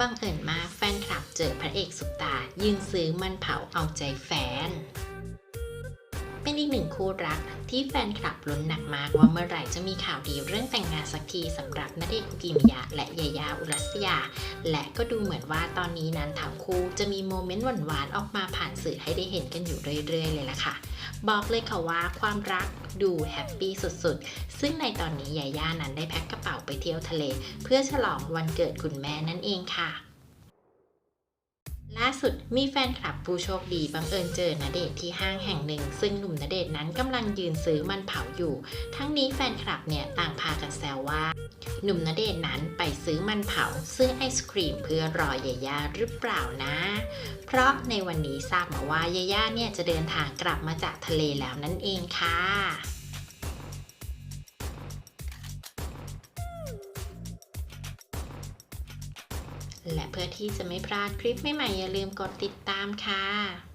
บังเอิญมาแฟนคลับเจอพระเอกสุดตา ยืนซื้อมันเผาเอาใจแฟน เป็นอีกหนึ่งคู่รักที่แฟนคลับลุ้นหนักมากว่าเมื่อไหร่จะมีข่าวดีเรื่องแต่งงานสักทีสำหรับณเดชคุกิมิยะ และยายาอุรัสยา และก็ดูเหมือนว่าตอนนี้นั้นทั้งคู่จะมีโมเมนต์หวานๆออกมาผ่านสื่อให้ได้เห็นกันอยู่เรื่อยๆเลยล่ะค่ะ บอกเลยค่ะว่าความรักดูแฮปปี้สุดๆ ซึ่งในตอนนี้ยาย่านั้นได้แพ็คกระเป๋าไปเที่ยวทะเล เพื่อฉลองวันเกิดคุณแม่นั่นเองค่ะล่าสุดมีแฟนคลับผู้โชคดีบังเอิญเจอณเดชที่ห้างแห่งหนึ่ง ซึ่งหนุ่มณเดชนั้นกำลังยืนซื้อมันเผาอยู่ ทั้งนี้แฟนคลับเนี่ยต่างพากันแซวว่า หนุ่มณเดชนนั้นไปซื้อมันเผาซื้อไอศครีมเพื่อรอยายาหรือเปล่านะ เพราะในวันนี้ทราบมาว่ายาย่าเนี่ยจะเดินทางกลับมาจากทะเลแล้วนั่นเองค่ะและเพื่อที่จะไม่พลาดคลิปใหม่ๆอย่าลืมกดติดตามค่ะ